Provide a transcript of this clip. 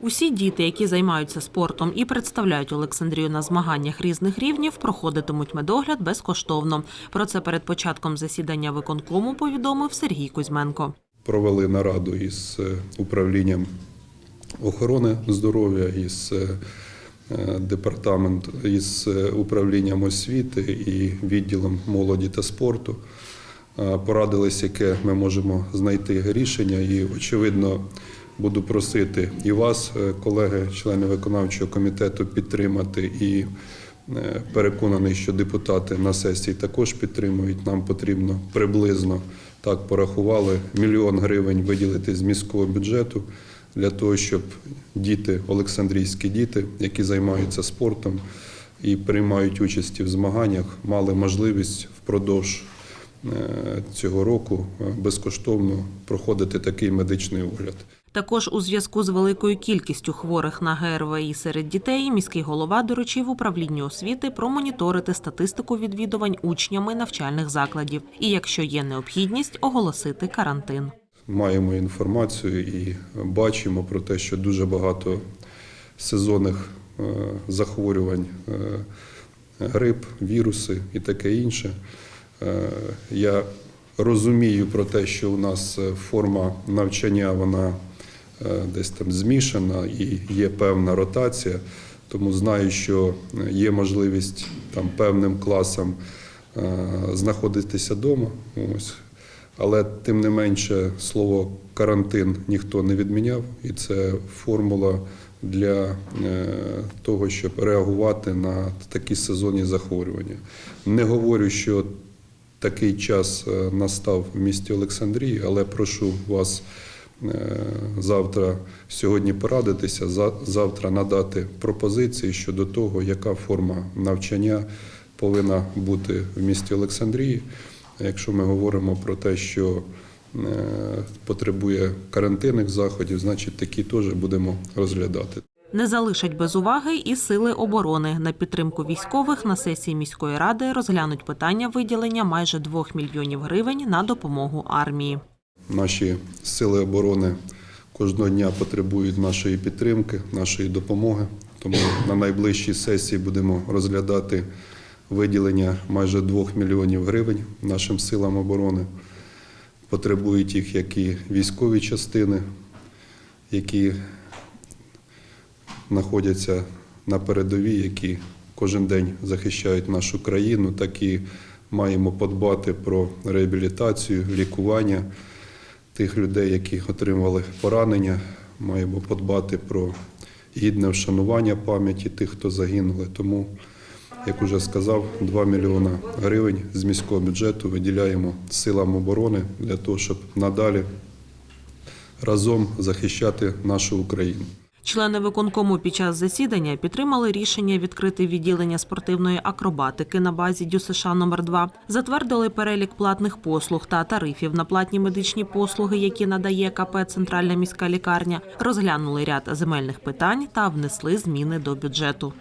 Усі діти, які займаються спортом і представляють Олександрію на змаганнях різних рівнів, проходитимуть медогляд безкоштовно. Про це перед початком засідання виконкому повідомив Сергій Кузьменко. провели нараду із е, управлінням охорони здоров'я, із е, е, департамент, із управлінням освіти і відділом молоді та спорту. Порадились, яке ми можемо знайти рішення, і очевидно буду просити і вас, е, колеги, члени виконавчого комітету, підтримати і е, переконаний, що депутати на сесії також підтримують. Нам потрібно приблизно так порахували мільйон гривень виділити з міського бюджету для того, щоб діти, олександрійські діти, які займаються спортом і приймають участь в змаганнях, мали можливість впродовж е, цього року безкоштовно проходити такий медичний огляд. Також у зв'язку з великою кількістю хворих на ГРВІ серед дітей міський голова доручив управлінню освіти промоніторити статистику відвідувань учнями навчальних закладів і, якщо є необхідність, оголосити карантин. маємо інформацію і бачимо про те, що дуже багато сезонних е, захворювань, е, грип, віруси і таке інше. Е, Я розумію про те, що у нас форма навчання вона десь там змішана і є певна ротація. Тому знаю, що є можливість там певним класам е, знаходитися вдома. Ось. Але тим не менше слово карантин ніхто не відміняв, і це формула для е, того, щоб реагувати на такі сезонні захворювання. Не говорю, що такий час е, настав в місті Олександрії, але прошу вас е, завтра сьогодні порадитися, за- завтра надати пропозиції щодо того, яка форма навчання повинна бути в місті Олександрії. Якщо ми говоримо про те, що е, потребує карантинних заходів, значить такі теж будемо розглядати. Не залишать без уваги і сили оборони. На підтримку військових на сесії міської ради розглянуть питання виділення майже 2 мільйонів гривень на допомогу армії. Наші сили оборони кожного дня потребують нашої підтримки, нашої допомоги. Тому на найближчій сесії будемо розглядати виділення майже 2 мільйонів гривень нашим силам оборони. Потребують їх як і військові частини, які знаходяться на передовій, які кожен день захищають нашу країну, так і маємо подбати про реабілітацію, лікування тих людей, які отримали поранення. Маємо подбати про гідне вшанування пам'яті тих, хто загинули. Тому, як уже сказав, 2 мільйона гривень з міського бюджету виділяємо силам оборони для того, щоб надалі разом захищати нашу Україну. Члени виконкому під час засідання підтримали рішення відкрити відділення спортивної акробатики на базі ДЮСШ номер 2 затвердили перелік платних послуг та тарифів на платні медичні послуги, які надає КП Центральна міська лікарня, розглянули ряд земельних питань та внесли зміни до бюджету.